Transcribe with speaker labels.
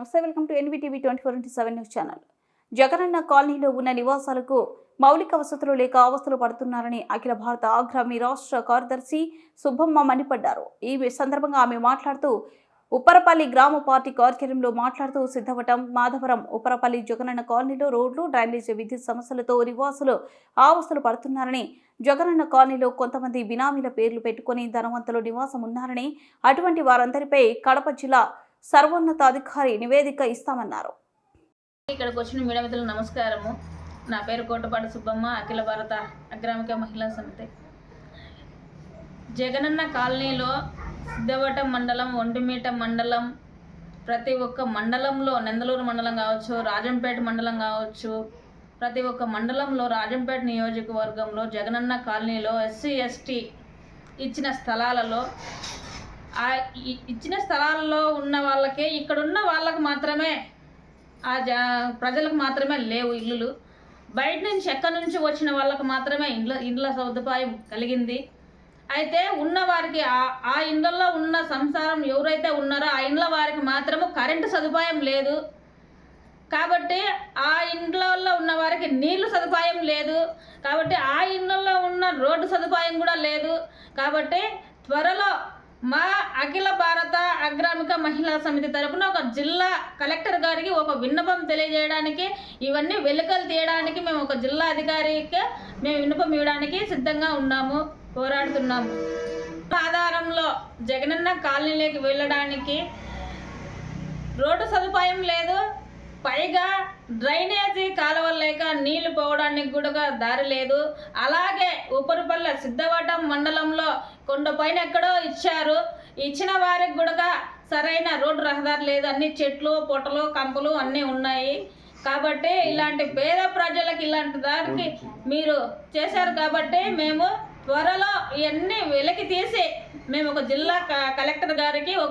Speaker 1: Welcome to NVTV twenty four into seven news channel. Jagananna కాలనీలో ఉన్న నివాసాలకు మౌలిక వసతులు లేక అవస్థలు పడుతున్నారని అఖిల భారత ఆగ్రామి రాష్ట్ర కార్యదర్శి సుబ్బమ్మ మండిపడ్డారు. ఈ సందర్భంగా ఆమె మాట్లాడుతూ ఉప్పరపల్లి గ్రామ పార్టీ కార్యాలయంలో మాట్లాడుతూ సిద్ధవటం మాధవరం ఉప్పరపల్లి జగనన్న కాలనీలో రోడ్లు డ్రైనేజీ విద్యుత్ సమస్యలతో నివాసులు ఆవస్థలు పడుతున్నారని జగనన్న కాలనీలో కొంతమంది బినామీల పేర్లు పెట్టుకుని ధనవంతులు నివాసం ఉన్నారని అటువంటి వారందరిపై కడప జిల్లా సర్వోన్నతాధికారి నివేదిక ఇస్తామన్నారు.
Speaker 2: ఇక్కడికి వచ్చిన మీడియా నమస్కారము. నా పేరు కోటపాటి సుబ్బమ్మ అఖిల భారత అగ్రామిక మహిళా సమితి. జగనన్న కాలనీలో సిద్ధవటం మండలం ఒంటిమీట మండలం ప్రతి ఒక్క మండలంలో నెందలూరు మండలం కావచ్చు రాజంపేట మండలం కావచ్చు ప్రతి ఒక్క మండలంలో రాజంపేట నియోజకవర్గంలో జగనన్న కాలనీలో ఎస్సీ ఎస్టీ ఇచ్చిన స్థలాలలో ఆ ఇచ్చిన స్థలాల్లో ఉన్న వాళ్ళకే ఇక్కడ ఉన్న వాళ్ళకు మాత్రమే ఆ జా ప్రజలకు మాత్రమే లేవు ఇల్లులు. బయట నుంచి ఎక్కడి నుంచి వచ్చిన వాళ్ళకు మాత్రమే ఇండ్ల ఇండ్ల సదుపాయం కలిగింది. అయితే ఉన్న వారికి ఆ ఆ ఇండ్లలో ఉన్న సంసారం ఎవరైతే ఉన్నారో ఆ ఇండ్ల వారికి మాత్రము కరెంటు సదుపాయం లేదు. కాబట్టి ఆ ఇండ్లలో ఉన్న వారికి నీళ్ళు సదుపాయం లేదు. కాబట్టి ఆ ఇండ్లలో ఉన్న రోడ్డు సదుపాయం కూడా లేదు. కాబట్టి త్వరలో మా అఖిల భారత అగ్రామిక మహిళా సమితి తరపున ఒక జిల్లా కలెక్టర్ గారికి ఒక విన్నపం తెలియజేయడానికి ఇవన్నీ వెలుకలు తీయడానికి మేము ఒక జిల్లా అధికారికి మేము విన్నపం ఇవ్వడానికి సిద్ధంగా ఉన్నాము పోరాడుతున్నాము. ఆధారంలో జగనన్న కాలనీలోకి వెళ్ళడానికి రోడ్డు సదుపాయం లేదు పైగా డ్రైనేజీ కాలువలు లేక నీళ్ళు పోవడానికి కూడా దారి లేదు. అలాగే ఉపరిపల్లె సిద్ధవటం మండలంలో కొండపైన ఎక్కడో ఇచ్చారు. ఇచ్చిన వారికి కూడా సరైన రోడ్డు రహదారి లేదు. అన్ని చెట్లు పొట్టలు కంపలు అన్నీ ఉన్నాయి. కాబట్టి ఇలాంటి పేద ప్రజలకు ఇలాంటి దారికి మీరు చేశారు కాబట్టి మేము త్వరలో ఇవన్నీ వెలికి తీసి మేము ఒక జిల్లా క- కలెక్టర్ గారికి ఒక